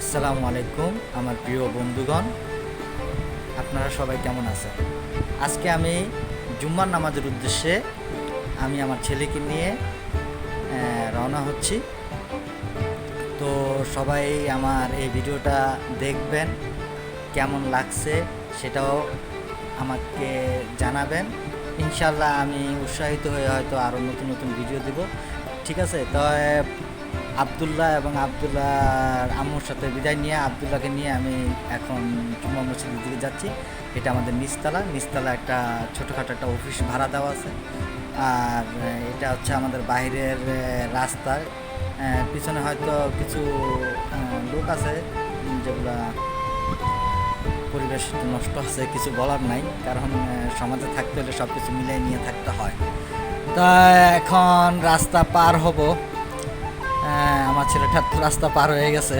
আসসালামু আলাইকুম, আমার প্রিয় বন্ধুগণ। আপনারা সবাই কেমন আছেন? আজকে আমি জুম্মার নামাজের উদ্দেশ্যে আমি আমার ছেলেকে নিয়ে রওনা হচ্ছি। তো সবাই আমার এই ভিডিওটা দেখবেন, কেমন লাগছে সেটাও আমাকে জানাবেন। ইনশাল্লাহ আমি উৎসাহিত হয়ে হয়তো আরও নতুন নতুন ভিডিও দিব। ঠিক আছে তো আবদুল্লাহ এবং আবদুল্লাহর আম্মুর সাথে বিদায় নিয়ে আবদুল্লাহকে নিয়ে আমি এখন জুম্মা মসজিদের দিকে যাচ্ছি। এটা আমাদের নিচতলা। নিচতলা একটা ছোটোখাটো একটা অফিস ভাড়া দেওয়া আছে। আর এটা হচ্ছে আমাদের বাইরের আহ, রাস্তা। আহ, পিছনে হয়তো কিছু লোক আছে যেগুলা পরিবেশ নষ্ট আছে কিছু বলার নাই। কারণ সমাজে থাকতে হলে সব কিছু মিলিয়ে নিয়ে থাকতে হয়। তা এখন রাস্তা পার হব। আমার ছেলেটার তো রাস্তা পার হয়ে গেছে,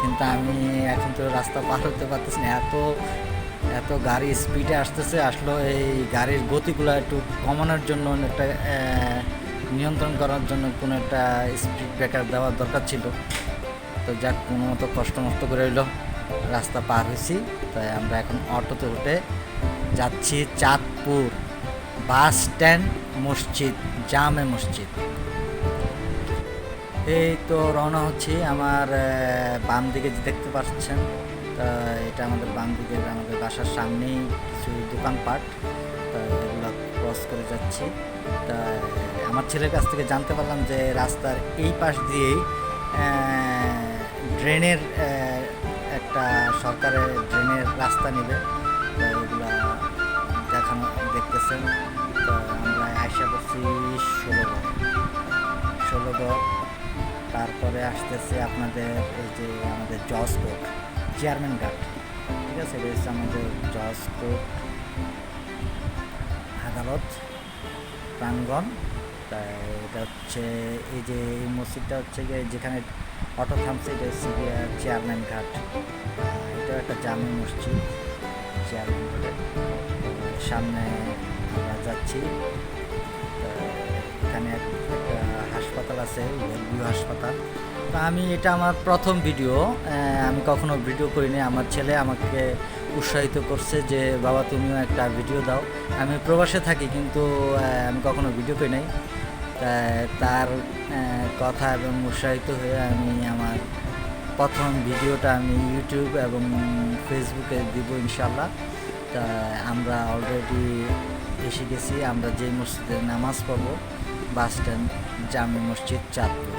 কিন্তু আমি এখন তো রাস্তা পার হতে পারতেছি না। এত এত গাড়ি স্পিডে আসতেছে আসলো এই গাড়ির গতিগুলো একটু কমানোর জন্য একটা নিয়ন্ত্রণ করার জন্য কোনো একটা স্পিড ব্রেকার দেওয়ার দরকার ছিল। তো যাক, কোনো মতো কষ্ট মষ্ট করে হইল, রাস্তা পার হয়েছি। তাই আমরা এখন অটোতে উঠে যাচ্ছি চাঁদপুর বাস স্ট্যান্ড মসজিদ, জামে মসজিদ। এই তো রওনা হচ্ছি আমার বাম দিকে দেখতে পাচ্ছেন, তা এটা আমাদের বাম দিকে আমাদের বাসার সামনেই কিছু দোকানপাট, তা এগুলো ক্রস করে যাচ্ছি। তা, আমার ছেলের কাছ থেকে জানতে পারলাম যে রাস্তার এই পাশ দিয়েই ড্রেনের একটা সরকারের ড্রেনের রাস্তা নেবে। এগুলা দেখানো, দেখতেছেন। তো আমরা আশা করছি ষোলো ষোলোগড় তারপরে আসতেছে আপনাদের এই যে আমাদের জজ কোর্ট চেয়ারম্যান ঘাট ঠিক আছে? এটা হচ্ছে আমাদের জজ কোর্ট আদালত, প্রাঙ্গণ, তাই এটা হচ্ছে এই যে এই মসজিদটা হচ্ছে গিয়ে যেখানে অটো থামছে, এটা হচ্ছে গিয়ে চেয়ারম্যান ঘাট এটা একটা জামি মসজিদ চেয়ারম্যান ঘাটের সামনে আমরা যাচ্ছি এখানে হাসপাতাল আছে ওয়েলভিউ হাসপাতাল। তো আমি এটা আমার প্রথম ভিডিও আমি কখনো ভিডিও করিনি। আমার ছেলে আমাকে উৎসাহিত করছে যে, বাবা, তুমিও একটা ভিডিও দাও। আমি প্রবাসে থাকি, কিন্তু আমি কখনো ভিডিও করি নাই। তার কথা এবং উৎসাহিত হয়ে আমি আমার প্রথম ভিডিওটা আমি ইউটিউব এবং ফেসবুকে দিব ইনশাল্লাহ তা আমরা অলরেডি এসে গেছি, আমরা যে মসজিদে নামাজ পড়ব বাস স্ট্যান্ড, জামে মসজিদ, চাঁদপুর।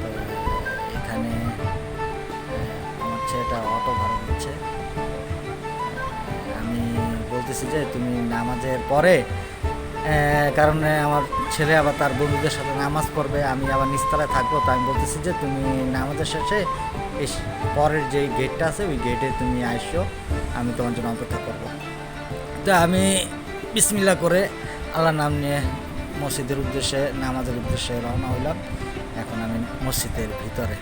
তো এখানে আমার ছেলেটা অটো ভাড়া দিচ্ছে আমি বলতেছি যে, তুমি নামাজের পরে কারণ আমার ছেলে আবার তার বন্ধুদের সাথে নামাজ পড়বে, আমি আবার নিস্তালায় থাকব। তো আমি বলতেছি যে, তুমি নামাজের শেষে পরের যে গেটটা আছে, ওই গেটে তুমি আসো আমি তোমার জন্য অপেক্ষা করব। তো আমি বিসমিল্লা করে আল্লাহর নাম নিয়ে মসজিদের উদ্দেশ্যে, নামাজের উদ্দেশ্যে রওনা হইলাম। এখন আমি মসজিদের ভিতরে।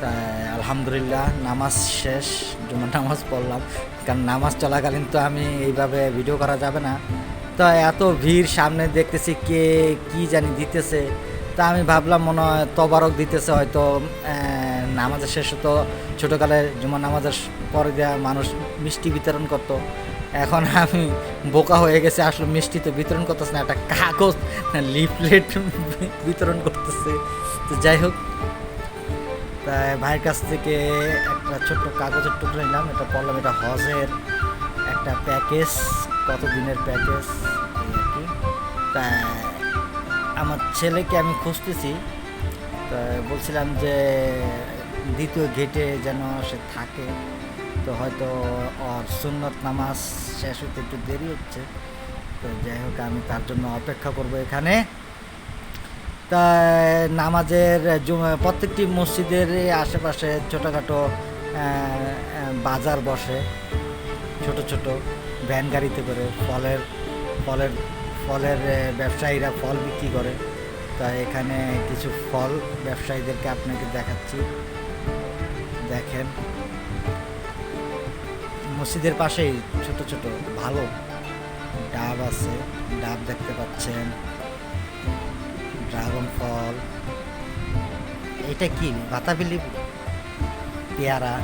তাই আলহামদুলিল্লাহ, নামাজ শেষ, জুমার নামাজ পড়লাম। কারণ নামাজ চলাকালীন তো আমি এইভাবে ভিডিও করা যাবে না। তো এত ভিড়, সামনে দেখতেছি কে কি জানি দিতেছে। তা আমি ভাবলাম মনে হয় তবারক দিতেছে হয়তো। নামাজের শেষে তো ছোটোকালে জুমার নামাজের পরে দেওয়া মানুষ মিষ্টি বিতরণ করতো। এখন আমি বোকা হয়ে গেছে, আসলে মিষ্টি তো বিতরণ করতেছে না, একটা কাগজ লিফলেট বিতরণ করতেছে। তো যাই হোক, তাই ভাইয়ের কাছ থেকে একটা ছোট্ট কাগজের টুকরো নিলাম, এটা পড়লাম এটা হজের একটা প্যাকেজ কত দিনের প্যাকেজ তা আমার ছেলেকে আমি খুঁজতেছি বলছিলাম যে দ্বিতীয় গেটে যেন সে থাকে। তো হয়তো ওর সুন্নত নামাজ শেষ হতে একটু দেরি হচ্ছে। তো যাই হোক, আমি তার জন্য অপেক্ষা করব এখানে। তা নামাজের প্রত্যেকটি মসজিদের আশেপাশে ছোটোখাটো বাজার বসে। ছোট ছোট ভ্যান গাড়িতে করে ফলের ফলের ফলের ব্যবসায়ীরা ফল বিক্রি করে। তা এখানে কিছু ফল ব্যবসায়ীদেরকে আপনাকে দেখাচ্ছি। দেখেন। মসজিদের পাশেই ছোট ছোট ভালো ডাব আছে ডাব দেখতে পাচ্ছেন। ড্রাগন ফল। এটা কি? বাতাবি লেবু পেয়ারা?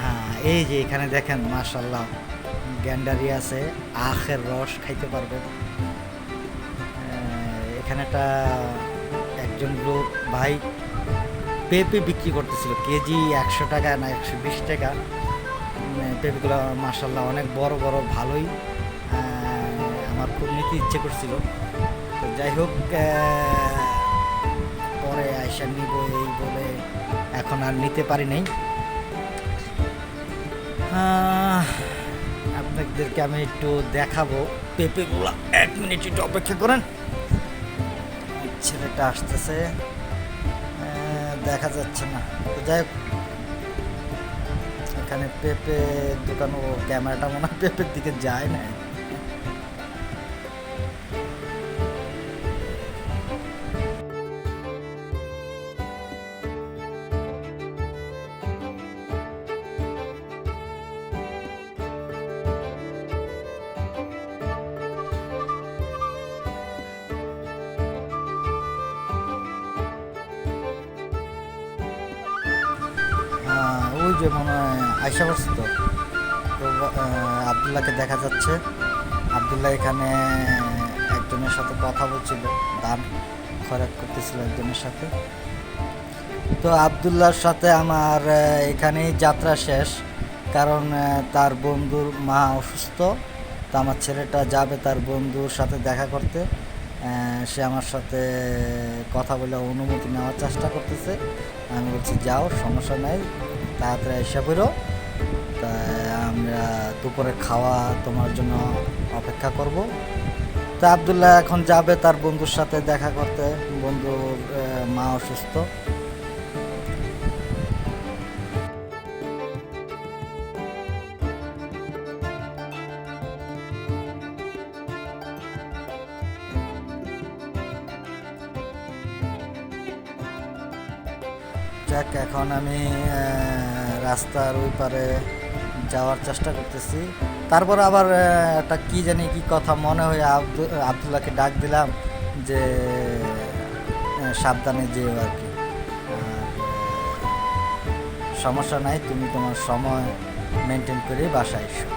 হ্যাঁ এই যে এখানে দেখেন মাশাল্লাহ গ্যান্ডারি আছে আখের রস খাইতে পারবেন। আহ, এখানে একটা একজন লোক ভাই পেঁপে বিক্রি করতেছিল কেজি একশো টাকা না একশো বিশ টাকা। পেঁপেগুলো মাসাল্লাহ অনেক বড় বড়, ভালোই। আমার খুব নিতে ইচ্ছে করছিল। তো যাই হোক পরে আয়সা নিব এই বলে এখন আর নিতে পারি নাই। আপনাদেরকে আমি একটু দেখাবো পেঁপেগুলো। এক মিনিট একটু অপেক্ষা করেন। ছেলেটা আসতেছে। দেখা যাচ্ছে না। তো যাই হোক এখানে পেঁপে দোকান ও ক্যামেরাটা মনে হয় পেঁপের দিকে যায় না। আয়সা বসছে তো। আবদুল্লাহকে দেখা যাচ্ছে। আবদুল্লাহ এখানে একজনের সাথে কথা বলছিল, দান খরাক করতেছিল একজনের সাথে। তো আবদুল্লাহর সাথে আমার এখানেই যাত্রা শেষ, কারণ তার বন্ধুর মা অসুস্থ, তো আমার ছেলেটা যাবে তার বন্ধুর সাথে দেখা করতে। সে আমার সাথে কথা বলে অনুমতি নেওয়ার চেষ্টা করতেছে। আমি বলছি, যাও, সমস্যা নাই। তাড়াতাড়ি এসে বেরো তা আমরা দুপুরে খাওয়া তোমার জন্য অপেক্ষা করব। তা আবদুল্লাহ এখন যাবে তার বন্ধুর সাথে দেখা করতে। বন্ধুর মা অসুস্থ। এখন আমি রাস্তার ওই পারে যাওয়ার চেষ্টা করতেছি। তারপর আবার একটা কি জানি কি কথা মনে হয়ে আব্দুল আবদুল্লাহকে ডাক দিলাম যে সাবধানে যেও আর কি। সমস্যা নাই, তুমি তোমার সময় মেনটেন করে বাসায় এসো।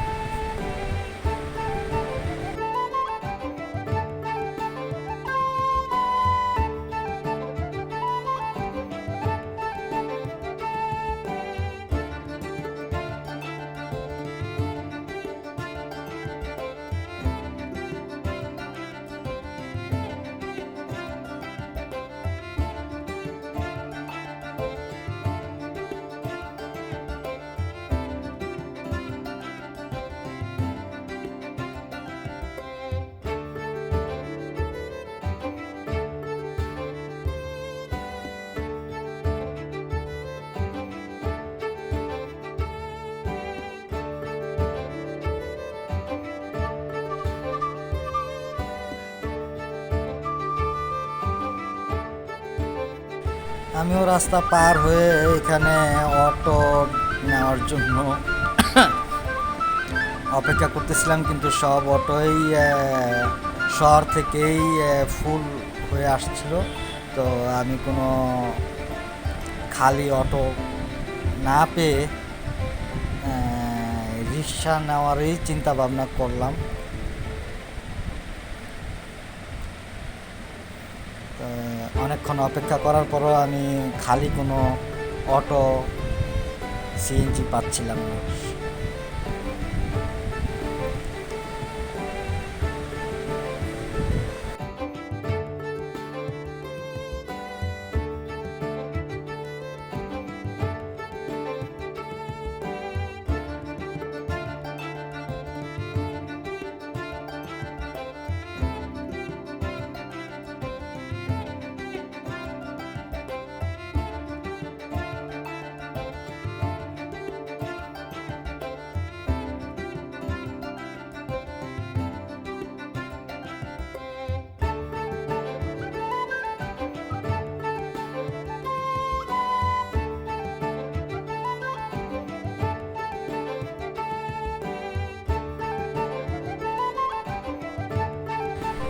আমিও রাস্তা পার হয়ে এখানে অটো নেওয়ার জন্য অপেক্ষা করতেছিলাম, কিন্তু সব অটোই শহর থেকেই ফুল হয়ে আসছিল। তো আমি কোনো খালি অটো না পেয়ে রিক্সা নেওয়ারই চিন্তা ভাবনা করলাম তো অনেকক্ষণ অপেক্ষা করার পরও আমি খালি কোনো অটো সিএনজি পাচ্ছিলাম না।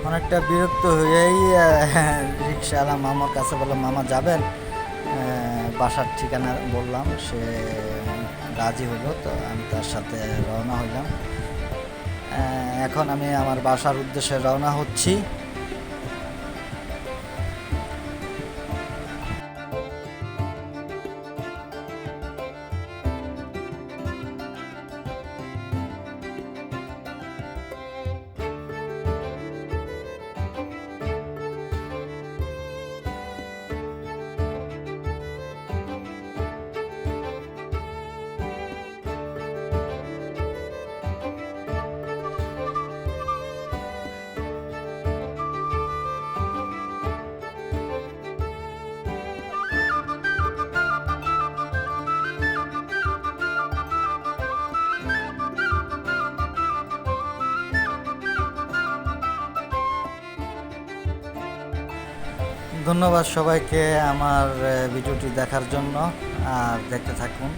অনেকটা বিরক্ত হয়েই রিক্সাওয়ালা মামার কাছে বললাম মামা যাবেন? বাসার ঠিকানা বললাম, সে রাজি হলো, তো আমি তার সাথে রওনা হইলাম। এখন আমি আমার বাসার উদ্দেশ্যে রওনা হচ্ছি। ধন্যবাদ সবাইকে আমার ভিডিওটি দেখার জন্য, আর দেখতে থাকুন।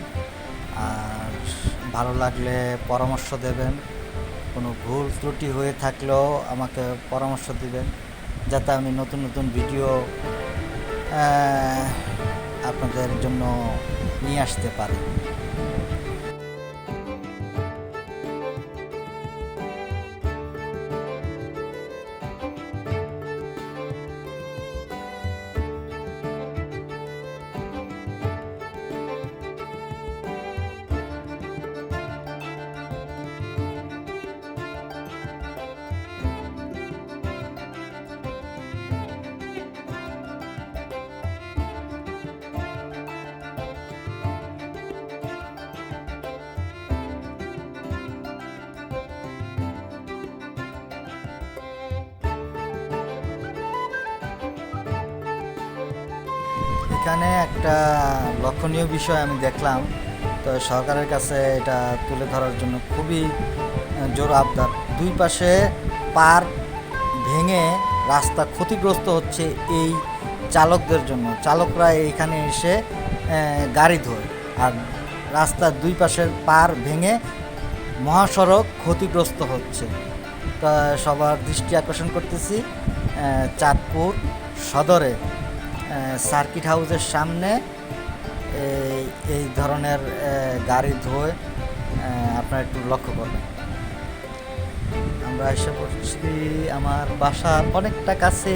আর ভালো লাগলে পরামর্শ দেবেন, কোনো ভুল ত্রুটি হয়ে থাকলেও আমাকে পরামর্শ দিবেন, যাতে আমি নতুন নতুন ভিডিও আপনাদের জন্য নিয়ে আসতে পারি। এখানে একটা লক্ষণীয় বিষয় আমি দেখলাম। তো সরকারের কাছে এটা তুলে ধরার জন্য খুবই জোর আবদার। দুই পাশে পার ভেঙে রাস্তা ক্ষতিগ্রস্ত হচ্ছে এই চালকদের জন্য। চালকরা এইখানে এসে গাড়ি ধোয়। আর রাস্তার দুই পাশের পার ভেঙে মহাসড়ক ক্ষতিগ্রস্ত হচ্ছে। তা সবার দৃষ্টি আকর্ষণ করতেছি চাঁদপুর সদরে। সার্কিট হাউসের সামনে এই ধরনের গাড়ি ধোয় আপনারা একটু লক্ষ্য করবেন। আমরা এসে পড়ছি আমার বাসার অনেকটা কাছে।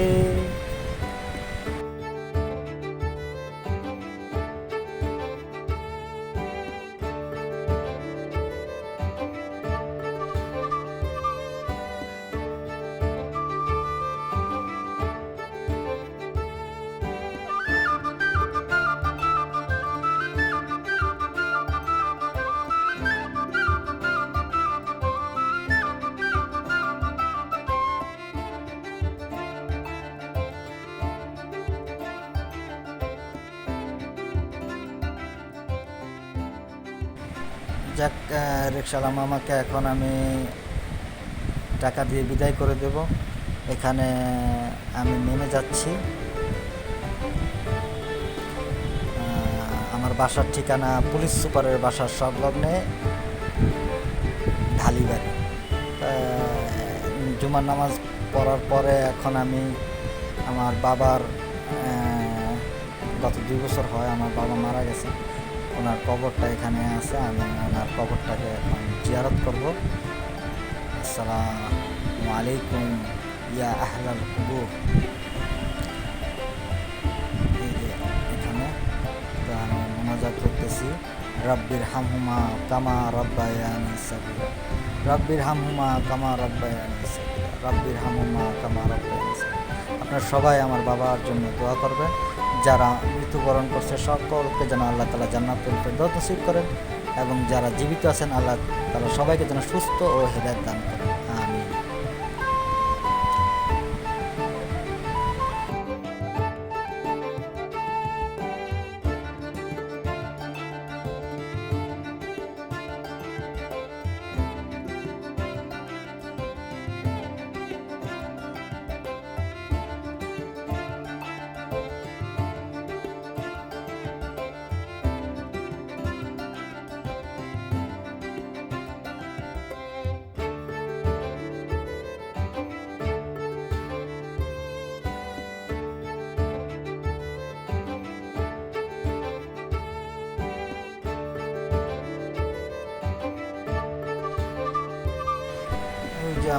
যাক রিক্সাওয়ালা মামাকে এখন আমি টাকা দিয়ে বিদায় করে দেব। এখানে আমি নেমে যাচ্ছি। আমার বাসার ঠিকানা পুলিশ সুপারের বাসার সংলগ্নে ঢালিবাড়ি। জুমার নামাজ পড়ার পরে এখন আমি আমার বাবার গত দুই বছর হয় আমার বাবা মারা গেছে। ওনার কবরটা এখানে আছে, আমি ওনার কবরটাকে এখন জিয়ারত করব। আসসালামু আলাইকুম, ইয়া আহলাল কুবুর এখানে আমি করতেছি। রব্বির হামহুমা কামা রব্বায়ানি সাবিরা। রব্বির হামহুমা কামা রব্বায়ানি সাবিরা। রব্বির হামহুমা কামা রব্বায়ানি সাবিরা। আপনারা সবাই আমার বাবার জন্য দোয়া করবেন। যারা মৃত্যুবরণ করছে সকলকে যেন আল্লাহ তালা জান্নাতুল ফেরদৌস নসিব করেন এবং যারা জীবিত আছেন আল্লাহ তারা সবাইকে যেন সুস্থ ও হৃদয় দান করেন।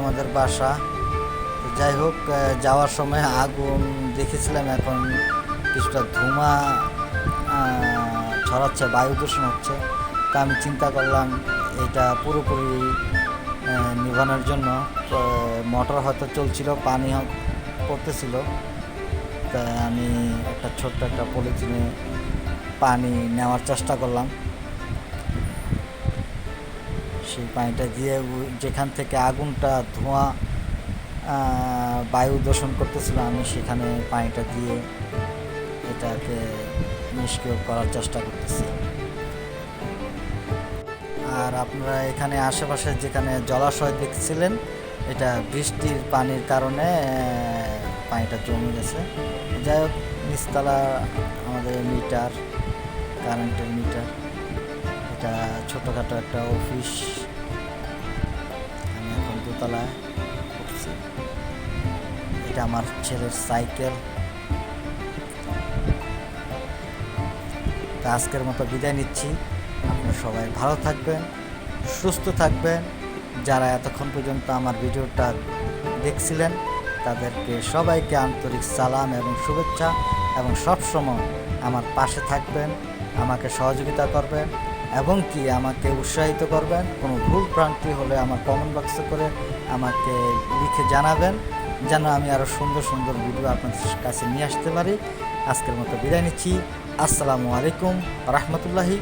আমাদের বাসা। যাই হোক যাওয়ার সময় আগুন দেখেছিলাম এখন কিছুটা ধোঁয়া ছড়াচ্ছে, বায়ু দূষণ হচ্ছে। তা আমি চিন্তা করলাম, এটা পুরোপুরি নিভানোর জন্য। মোটর হয়তো চলছিল, পানি পড়তেছিল। তা আমি একটা ছোট্ট একটা পলিথিনে পানি নেওয়ার চেষ্টা করলাম। সেই পানিটা দিয়ে যেখান থেকে আগুনটা, ধোঁয়া বায়ু দূষণ করতেছিল, আমি সেখানে পানিটা দিয়ে এটাকে নিষ্ক্রিয় করার চেষ্টা করতেছি। আর আপনারা এখানে আশেপাশে যেখানে জলাশয় দেখছিলেন, এটা বৃষ্টির পানির কারণে পানিটা জমে গেছে। যাই হোক, নিচতলা আমাদের মিটার, কারেন্টের মিটার, এটা ছোটোখাটো একটা অফিস। দোতলায় উঠছি এটা আমার ছেলের সাইকেল। তা আজকের মতো বিদায় নিচ্ছি। আপনারা সবাই ভালো থাকবেন, সুস্থ থাকবেন। যারা এতক্ষণ পর্যন্ত আমার ভিডিওটা দেখছিলেন, তাদেরকে সবাইকে আন্তরিক সালাম এবং শুভেচ্ছা এবং সবসময় আমার পাশে থাকবেন, আমাকে সহযোগিতা করবেন। এবং কি আমাকে উৎসাহিত করবেন? কোনো ভুল প্রান্তি হলে আমার কমেন্ট বক্সে করে আমাকে লিখে জানাবেন, যেন আমি আরও সুন্দর সুন্দর ভিডিও আপনাদের কাছে নিয়ে আসতে পারি। আজকের মতো বিদায় নিচ্ছি। আসসালামু আলাইকুম, রহমতুল্লাহি